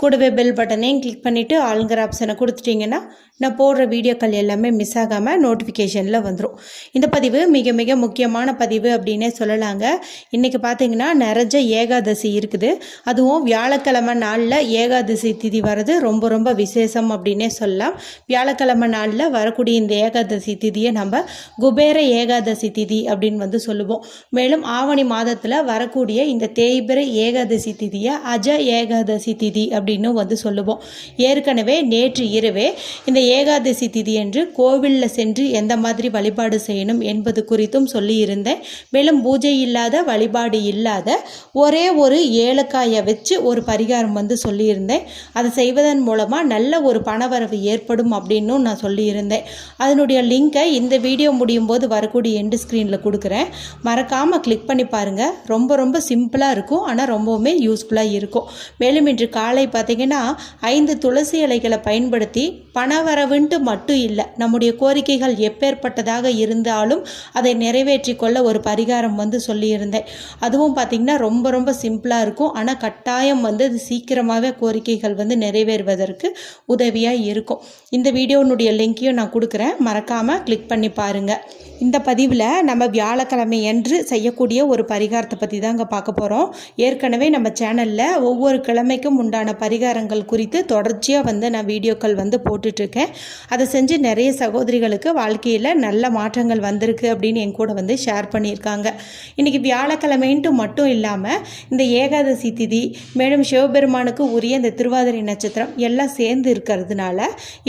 கூடவே பெல் பட்டனையும் கிளிக் பண்ணிவிட்டு ஆளுங்கிற ஆப்ஷனை கொடுத்துட்டிங்கன்னா நான் போடுற வீடியோக்கள் எல்லாமே மிஸ் ஆகாமல் நோட்டிஃபிகேஷனில் வந்துடும் இந்த பதிவு மிக மிக முக்கியமான பதிவு அப்படின்னே சொல்லலாங்க. இன்றைக்கி பார்த்தீங்கன்னா நிறைஞ்ச ஏகாதசி இருக்குது. அதுவும் வியாழக்கிழமை நாளில் ஏகாதசி திதி வர்றது ரொம்ப ரொம்ப விசேஷம் அப்படின்னே சொல்லலாம். வியாழக்கிழமை நாளில் வரக்கூடிய இந்த ஏகாதசி திதியை நம்ம குபேர ஏகாதசி திதி அப்படின்னு வந்து சொல்லுவோம். மேலும் ஆவணி மாதத்தில் வரக்கூடிய இந்த தேய்பிர ஏகாதசி திதியை அஜ ஏகாதசி திதி அப்படின்னு வந்து சொல்லுவோம். ஏற்கனவே நேற்று இரவே இந்த ஏகாதசி திதி என்று கோவிலில் சென்று எந்த மாதிரி வழிபாடு செய்யணும் என்பது குறித்தும் சொல்லியிருந்தேன். மேலும் பூஜை இல்லாத வழிபாடு இல்லாத ஒரே ஒரு ஏலக்காயை வச்சு ஒரு பரிகாரம் வந்து சொல்லியிருந்தேன். அதை செய்வதன் மூலமாக நல்ல ஒரு பணவரவு ஏற்படும் அப்படின்னும் நான் சொல்லியிருந்தேன். அதனுடைய லிங்கை இந்த வீடியோ முடியும் போது வரக்கூடிய எண்டு ஸ்க்ரீனில் கொடுக்குறேன். மறக்காமல் கிளிக் பண்ணி பாருங்கள் ரொம்ப ரொம்ப சிம்பிளாக இருக்கும். ஆனால் ரொம்பவுமே யூஸ்ஃபுல்லாக இருக்கும். மேலும் இன்று காலை பார்த்தீங்கன்னா ஐந்து துளசி இலைகளை பயன்படுத்தி பணவரவுன்ட்டு மட்டும் இல்லை நம்முடைய கோரிக்கைகள் எப்பேற்பட்டதாக இருந்தாலும் அதை நிறைவேற்றி கொள்ள ஒரு பரிகாரம் வந்து சொல்லியிருந்தேன். அதுவும் பார்த்திங்கன்னா ரொம்ப ரொம்ப சிம்பிளாக இருக்கும். ஆனால் கட்டாயம் வந்து அது சீக்கிரமாகவே கோரிக்கைகள் வந்து நிறைவேறுவதற்கு உதவியாக இருக்கும். இந்த வீடியோனுடைய லிங்க்கையும் நான் கொடுக்குறேன். மறக்காமல் கிளிக் பண்ணி பாருங்கள் இந்த பதிவில் நம்ம வியாழக்கிழமை என்று செய்யக்கூடிய ஒரு பரிகாரத்தை பற்றி தாங்க பார்க்க போகிறோம் ஏற்கனவே நம்ம சேனலில் ஒவ்வொரு கிழமைக்கும் உண்டான பரிகாரங்கள் குறித்து தொடர்ச்சியாக வந்து நான் வீடியோக்கள் வந்து போட்டுட்ருக்கேன். அதை செஞ்சு நிறைய சகோதரிகளுக்கு வாழ்க்கையில் நல்ல மாற்றங்கள் வந்திருக்கு அப்படின்னு என் கூட வந்து ஷேர் பண்ணியிருக்காங்க. இன்றைக்கி வியாழக்கிழமைன்ட்டு மட்டும் இல்லாமல் இந்த ஏகாதசி திதி மேலும் சிவபெருமானுக்கு உரிய இந்த திருவாதிரை நட்சத்திரம் எல்லாம் சேர்ந்து இருக்கிறதுனால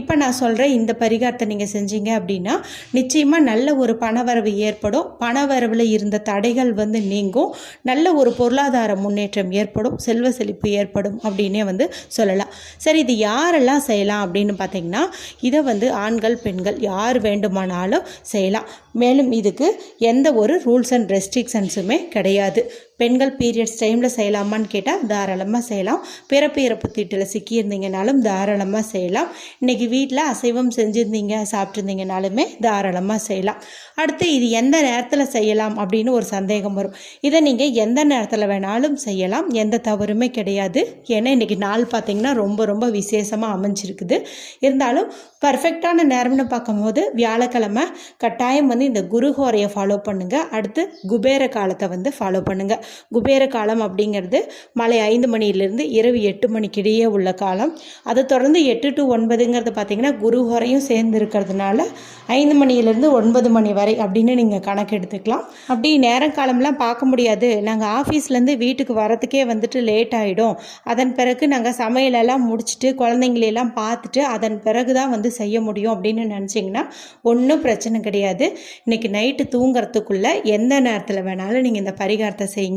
இப்போ நான் சொல்கிற இந்த பரிகாரத்தை நீங்கள் செஞ்சீங்க அப்படின்னா நிச்சயமாக நல்ல ஒரு பணவரவு ஏற்படும். பணவரவில் இருந்த தடைகள் வந்து நீங்கும். நல்ல ஒரு பொருளாதார முன்னேற்றம் ஏற்படும். செல்வ செழிப்பு ஏற்படும் அப்படின்னே வந்து சொல்லலாம். சரி இது யாரெல்லாம் செய்யலாம் அப்படின்னு பார்த்தீங்கன்னா இதை வந்து ஆண்கள் பெண்கள் யார் வேண்டுமானாலும் செய்யலாம். மேலும் இதுக்கு எந்த ஒரு ரூல்ஸ் அண்ட் ரெஸ்ட்ரிக்ஷன்ஸுமே கிடையாது. பெண்கள் பீரியட்ஸ் டைமில் செய்யலாமான்னு கேட்டால் தாராளமாக செய்யலாம். பிறப்பு இறப்பு தீட்டில் சிக்கியிருந்தீங்கனாலும் தாராளமாக செய்யலாம். இன்றைக்கி வீட்டில் அசைவம் செஞ்சுருந்தீங்க சாப்பிட்ருந்தீங்கனாலுமே தாராளமாக செய்யலாம். அடுத்து இது எந்த நேரத்தில் செய்யலாம் அப்படின்னு ஒரு சந்தேகம் வரும். இதை நீங்கள் எந்த நேரத்தில் வேணாலும் செய்யலாம். எந்த தவறுமே கிடையாது. ஏன்னா இன்றைக்கி நாள் பார்த்திங்கன்னா ரொம்ப ரொம்ப விசேஷமாக அமைஞ்சிருக்குது. இருந்தாலும் பர்ஃபெக்டான நேரம்னு பார்க்கும்போது வியாழக்கிழமை கட்டாயம் வந்து இந்த குருஹோரையை ஃபாலோ பண்ணுங்கள் அடுத்து குபேர காலத்தை வந்து ஃபாலோ பண்ணுங்கள் குபேர காலம் அப்படிங்கிறது மாலை ஐந்து மணியிலிருந்து இரவு எட்டு மணிக்கிடையே உள்ள காலம். அதை தொடர்ந்து எட்டு டு ஒன்பதுங்கிறது பார்த்திங்கன்னா குருஹோரையும் சேர்ந்து இருக்கிறதுனால ஐந்து மணியிலேருந்து ஒன்பது மணி வரை அப்படின்னு நீங்கள் கணக்கு எடுத்துக்கலாம். அப்படி நேரம் காலம்லாம் பார்க்க முடியாது. நாங்கள் ஆஃபீஸ்லேருந்து வீட்டுக்கு வரத்துக்கே வந்துட்டு லேட் ஆகிடும் அதன் பிறகு நாங்கள் சமையலெல்லாம் முடிச்சுட்டு குழந்தைங்களெல்லாம் பார்த்துட்டு அதன் பிறகு தான் வந்து செய்ய முடியும் அப்படின்னு நினச்சிங்கன்னா ஒன்றும் பிரச்சனை கிடையாது. இன்றைக்கி நைட்டு தூங்குறதுக்குள்ளே எந்த நேரத்தில் வேணாலும் நீங்கள் இந்த பரிகாரத்தை செய்யுங்க.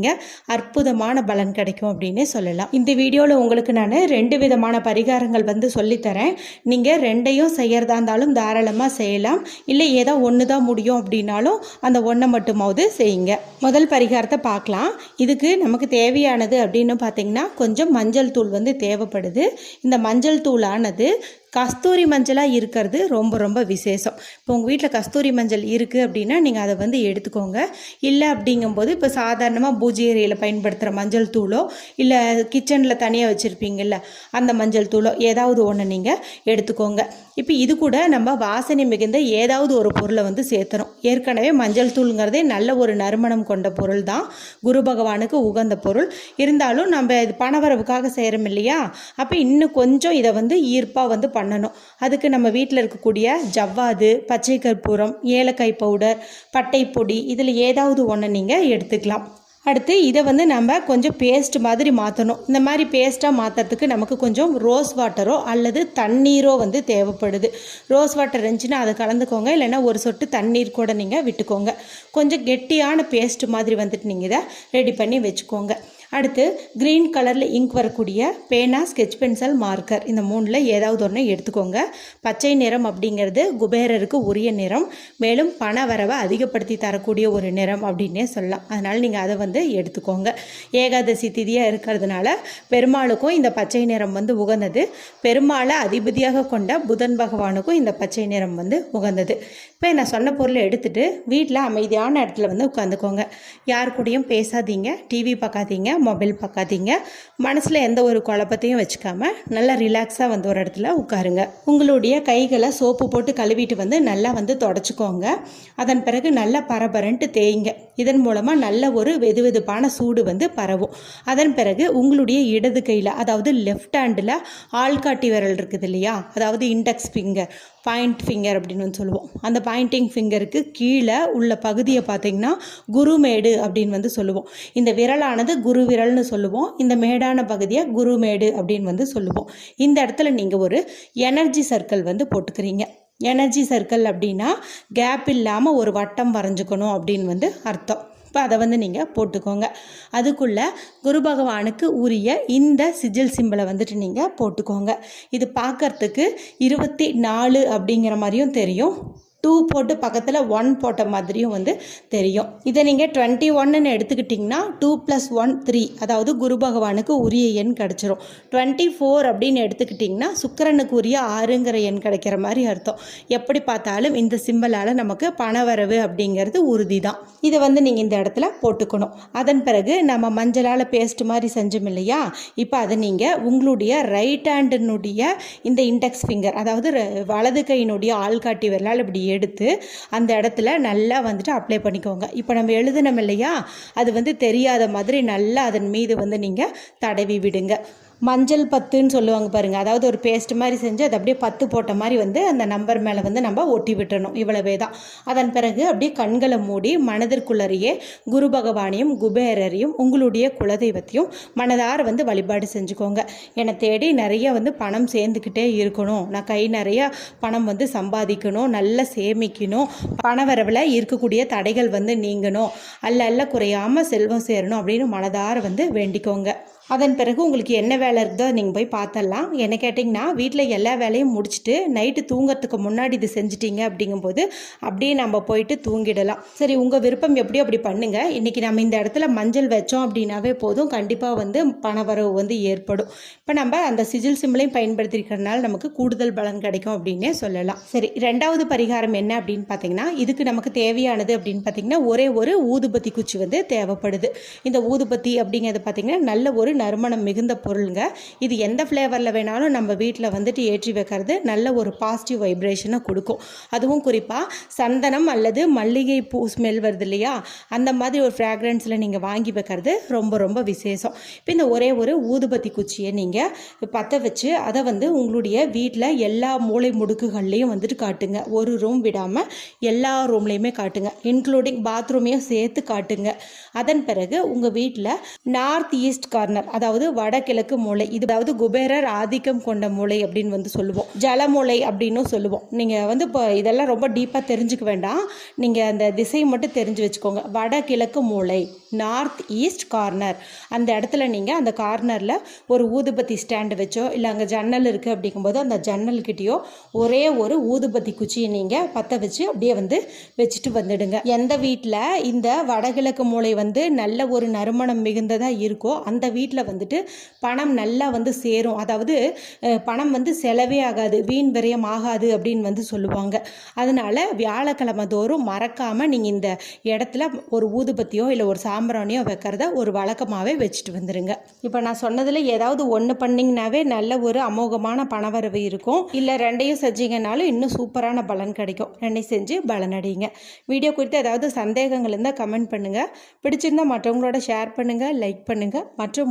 அற்புதமான பலன் கிடைக்கும் அப்படின்னே சொல்லலாம். இந்த வீடியோவில் உங்களுக்கு நான் ரெண்டு விதமான பரிகாரங்கள் வந்து சொல்லித்தரேன். நீங்கள் ரெண்டையும் செய்கிறதா இருந்தாலும் தாராளமாக செய்யலாம். இல்லை ஏதோ ஒன்று தான் முடியும் அப்படின்னாலும் அந்த ஒன்றை மட்டுமாவது செய்யுங்க. முதல் பரிகாரத்தை பார்க்கலாம். இதுக்கு நமக்கு தேவையானது அப்படின்னு பார்த்தீங்கன்னா கொஞ்சம் மஞ்சள் தூள் வந்து தேவைப்படுது. இந்த மஞ்சள் தூளானது கஸ்தூரி மஞ்சளாக இருக்கிறது ரொம்ப ரொம்ப விசேஷம். இப்போ உங்கள் வீட்டில் கஸ்தூரி மஞ்சள் இருக்குது அப்படின்னா நீங்கள் அதை வந்து எடுத்துக்கோங்க. இல்லை அப்படிங்கும்போது இப்போ சாதாரணமாக பூஜை ஏரியில் பயன்படுத்துகிற மஞ்சள் தூளோ இல்லை கிச்சனில் தனியாக வச்சுருப்பீங்கள்ல அந்த மஞ்சள் தூளோ ஏதாவது ஒன்று நீங்கள் எடுத்துக்கோங்க. இப்போ இது கூட நம்ம வாசனை மிகுந்த ஏதாவது ஒரு பொருளை வந்து சேர்த்துறோம் ஏற்கனவே மஞ்சள் தூளுங்கிறதே நல்ல ஒரு நறுமணம் கொண்ட பொருள் தான். குரு பகவானுக்கு உகந்த பொருள். இருந்தாலும் நம்ம இது பணவரவுக்காக செய்கிறோம் இல்லையா? அப்போ இன்னும் கொஞ்சம் இதை வந்து ஈர்ப்பாக வந்து பண்ணணும். அதுக்கு நம்ம வீட்டில் இருக்கக்கூடிய ஜவ்வாது பச்சை கற்பூரம் ஏலக்காய் பவுடர் பட்டை பொடி இதில் ஏதாவது ஒன்று நீங்கள் எடுத்துக்கலாம். அடுத்து இதை வந்து நம்ம கொஞ்சம் பேஸ்ட் மாதிரி மாற்றணும் இந்த மாதிரி பேஸ்ட்டாக மாற்றுறதுக்கு நமக்கு கொஞ்சம் ரோஸ் வாட்டரோ அல்லது தண்ணீரோ வந்து தேவைப்படுது. ரோஸ் வாட்டர் இருந்துச்சுன்னா அதை கலந்துக்கோங்க. இல்லைன்னா ஒரு சொட்டு தண்ணீர் கூட நீங்கள் விட்டுக்கோங்க. கொஞ்சம் கெட்டியான பேஸ்ட் மாதிரி வந்துட்டு நீங்கள் இதை ரெடி பண்ணி வச்சுக்கோங்க. அடுத்து க்ரீன் கலரில் இங்க் வரக்கூடிய பேனா ஸ்கெட்ச் பென்சில் மார்க்கர் இந்த மூணில் ஏதாவது ஒன்று எடுத்துக்கோங்க. பச்சை நிறம் அப்படிங்கிறது குபேரருக்கு உரிய நிறம். மேலும் பண வரவை அதிகப்படுத்தி தரக்கூடிய ஒரு நிறம் அப்படின்னே சொல்லலாம். அதனால் நீங்கள் அதை வந்து எடுத்துக்கோங்க. ஏகாதசி திதியாக இருக்கிறதுனால பெருமாளுக்கும் இந்த பச்சை நிறம் வந்து உகந்தது. பெருமாளை அதிபதியாக கொண்ட புதன் பகவானுக்கும் இந்த பச்சை நிறம் வந்து உகந்தது. இப்போ நான் சொன்ன பொருளை எடுத்துகிட்டு வீட்டில் அமைதியான இடத்துல வந்து உட்காந்துக்கோங்க. யார் கூடயும் பேசாதீங்க டிவி பார்க்காதீங்க மொபைல் பார்க்காதீங்க. மனசில் எந்த ஒரு குழப்பத்தையும் வச்சுக்காமல் நல்லா ரிலாக்ஸாக வந்து ஒரு இடத்துல உட்காருங்க. உங்களுடைய கைகளை சோப்பு போட்டு கழுவிட்டு வந்து நல்லா வந்து தொடச்சிக்கோங்க. அதன் பிறகு நல்லா பரபரன்ட்டு தேய்ங்க. இதன் மூலமாக நல்ல ஒரு வெது வெதுப்பான சூடு வந்து பரவும். அதன் பிறகு உங்களுடைய இடது கையில் அதாவது லெஃப்ட் ஹேண்டில் ஆள்காட்டி விரல் இருக்குது இல்லையா? அதாவது இண்டெக்ஸ் ஃபிங்கர் பாயிண்ட் ஃபிங்கர் அப்படின்னு சொல்லுவோம். அந்த பாயிண்டிங் ஃபிங்கருக்கு கீழே உள்ள பகுதியை பார்த்தீங்கன்னா குருமேடு அப்படின்னு வந்து சொல்லுவோம். இந்த விரலானது குரு விரல்னு சொல்லுவோம். இந்த மேடான பகுதியை குருமேடு அப்படின்னு வந்து சொல்லுவோம். இந்த இடத்துல நீங்கள் ஒரு எனர்ஜி சர்க்கிள் வந்து போட்டுக்கிறீங்க. எனர்ஜி சர்க்கிள் அப்படின்னா கேப் இல்லாமல் ஒரு வட்டம் வரைஞ்சிக்கணும் அப்படின்னு வந்து அர்த்தம். இப்போ அதை வந்து நீங்கள் போட்டுக்கோங்க. அதுக்குள்ளே குரு பகவானுக்கு உரிய இந்த சிஜில் சிம்பிளை வந்துட்டு நீங்கள் போட்டுக்கோங்க. இது பார்க்கறதுக்கு இருபத்தி நாலு அப்படிங்கிற மாதிரியும் தெரியும். டூ போட்டு பக்கத்தில் ஒன் போட்ட மாதிரியும் வந்து தெரியும். இதை நீங்கள் டுவெண்ட்டி ஒன்னு எடுத்துக்கிட்டிங்கன்னா டூ ப்ளஸ் ஒன் த்ரீ அதாவது குரு பகவானுக்கு உரிய எண் கிடச்சிரும். டுவெண்ட்டி ஃபோர் அப்படின்னு எடுத்துக்கிட்டிங்கன்னா சுக்கிரனுக்கு உரிய ஆறுங்கிற எண் கிடைக்கிற மாதிரி அர்த்தம். எப்படி பார்த்தாலும் இந்த சிம்பலால் நமக்கு பணவரவு அப்படிங்கிறது உறுதி தான் இதை வந்து நீங்கள் இந்த இடத்துல போட்டுக்கணும். அதன் பிறகு நம்ம மஞ்சளால் பேஸ்ட் மாதிரி செஞ்சோம் இல்லையா? இப்போ அதை நீங்கள் உங்களுடைய ரைட் ஹேண்டினுடைய இந்த இண்டெக்ஸ் ஃபிங்கர் அதாவது வலது கையினுடைய ஆள்காட்டி விரலால் இப்படி எடுத்து அந்த இடத்துல நல்லா வந்துட்டு அப்ளை பண்ணிக்கோங்க. இப்போ நம்ம எழுதுனோம் இல்லையா? அது வந்து தெரியாத மாதிரி நல்லா அதன் மீது வந்து நீங்கள் தடவி விடுங்க. மஞ்சள் பத்துன்னு சொல்லுவாங்க பாருங்கள் அதாவது ஒரு பேஸ்ட் மாதிரி செஞ்சு அது அப்படியே பத்து போட்ட மாதிரி வந்து அந்த நம்பர் மேலே வந்து நம்ம ஒட்டி விட்டுறணும். இவ்வளவே தான். அதன் பிறகு அப்படியே கண்களை மூடி மனதிற்குள்ளறையே குரு பகவானையும் குபேரரையும் உங்களுடைய குலதெய்வத்தையும் மனதார வந்து வழிபாடு செஞ்சுக்கோங்க. என்னை தேடி நிறைய வந்து பணம் சேர்ந்துக்கிட்டே இருக்கணும். நான் கை நிறைய பணம் வந்து சம்பாதிக்கணும். நல்லா சேமிக்கணும். பண வரவில் இருக்கக்கூடிய தடைகள் வந்து நீங்கணும். அல்ல அல்ல குறையாமல் செல்வம் சேரணும் அப்படின்னு மனதார வந்து வேண்டிக்கோங்க. அதன் பிறகு உங்களுக்கு என்ன வேலை இருக்குதோ நீங்கள் போய் பார்த்தரலாம் என்ன கேட்டிங்கன்னா வீட்டில் எல்லா வேலையும் முடிச்சுட்டு நைட்டு தூங்குறதுக்கு முன்னாடி இது செஞ்சிட்டிங்க அப்படிங்கும்போது அப்படியே நம்ம போயிட்டு தூங்கிடலாம். சரி உங்கள் விருப்பம் எப்படியோ அப்படி பண்ணுங்கள் இன்றைக்கி நம்ம இந்த இடத்துல மஞ்சள் வச்சோம் அப்படின்னாவே போதும். கண்டிப்பாக வந்து பணவரவு வந்து ஏற்படும். இப்போ நம்ம அந்த சிஜில் சிம்லையும் பயன்படுத்திருக்கிறதுனால நமக்கு கூடுதல் பலன் கிடைக்கும் அப்படின்னே சொல்லலாம். சரி ரெண்டாவது பரிகாரம் என்ன அப்படின்னு பார்த்தீங்கன்னா இதுக்கு நமக்கு தேவையானது அப்படின்னு பார்த்தீங்கன்னா ஒரே ஒரு ஊதுபத்தி குச்சி வந்து தேவைப்படுது. இந்த ஊதுபத்தி அப்படிங்கிறது பார்த்தீங்கன்னா நல்ல ஒரு நறுமணம் மிகுந்த பொருளுங்க. இது எந்த ஃப்ளேவரில் வேணாலும் நம்ம வீட்டில் வந்துட்டு ஏற்றி வைக்கிறது நல்ல ஒரு பாசிட்டிவ் வைப்ரேஷனை கொடுக்கும். அதுவும் குறிப்பாக சந்தனம் அல்லது மல்லிகை பூ ஸ்மெல் வருது இல்லையா? அந்த மாதிரி ஒரு ஃப்ராக்ரன்ஸில் நீங்கள் வாங்கி வைக்கிறது ரொம்ப ரொம்ப விசேஷம். இப்போ இந்த ஒரே ஒரு ஊதுபத்தி குச்சியை நீங்கள் பற்ற வச்சு அதை வந்து உங்களுடைய வீட்டில் எல்லா மூளை முடுக்குகள்லேயும் வந்துட்டு காட்டுங்க. ஒரு ரூம் விடாமல் எல்லா ரூம்லேயுமே காட்டுங்க. இன்க்ளூடிங் பாத்ரூமையும் சேர்த்து காட்டுங்க. அதன் பிறகு உங்கள் வீட்டில் நார்த் ஈஸ்ட் கார்னர் அதாவது வடகிழக்கு மூலை இது அதாவது குபேரர் ஆதிக்கம் கொண்ட மூலை அப்படின்னு வந்து சொல்லுவோம். ஜலமூலை அப்படின்னும் சொல்லுவோம். நீங்கள் வந்து இப்போ இதெல்லாம் ரொம்ப டீப்பாக தெரிஞ்சுக்க வேண்டாம். நீங்கள் அந்த திசை மட்டும் தெரிஞ்சு வச்சுக்கோங்க. வடகிழக்கு மூலை நார்த் ஈஸ்ட் கார்னர் அந்த இடத்துல நீங்கள் அந்த கார்னரில் ஒரு ஊதுபத்தி ஸ்டாண்டு வச்சோ இல்லை அங்கே ஜன்னல் இருக்குது அப்படிங்கும்போது அந்த ஜன்னல்கிட்டயோ ஒரே ஒரு ஊதுபத்தி குச்சியை நீங்கள் பற்ற வச்சு அப்படியே வந்து வச்சுட்டு வந்துடுங்க. எந்த வீட்டில் இந்த வடகிழக்கு மூலை வந்து நல்ல ஒரு நறுமணம் மிகுந்ததாக இருக்கோ அந்த வீட்டில் வந்துட்டு பணம் நல்லா வந்து சேரும். அதாவது பணம் வந்து செலவே ஆகாது. வீண் விரயம் ஆகாது அப்படின்னு வந்து சொல்லுவாங்க. அதனால் வியாழக்கிழமை தோறும் மறக்காமல் நீங்கள் இந்த இடத்துல ஒரு ஊதுபத்தியோ இல்லை ஒரு சாம்பிராணியோ வைக்கிறத ஒரு வழக்கமாகவே வச்சுட்டு வந்துடுங்க இப்போ நான் சொன்னதில் ஏதாவது ஒன்று பண்ணிங்கனாவே நல்ல ஒரு அமோகமான பணவரவு இருக்கும். இல்லை ரெண்டையும் செஞ்சீங்கனாலும் இன்னும் சூப்பரான பலன் கிடைக்கும். ரெண்டையும் செஞ்சு பலனடையுங்க. வீடியோ குறித்து ஏதாவது சந்தேகங்கள் இருந்தால் கமெண்ட் பண்ணுங்கள் பிடிச்சிருந்தா மற்றவங்களோட ஷேர் பண்ணுங்கள் லைக் பண்ணுங்கள் மற்றும்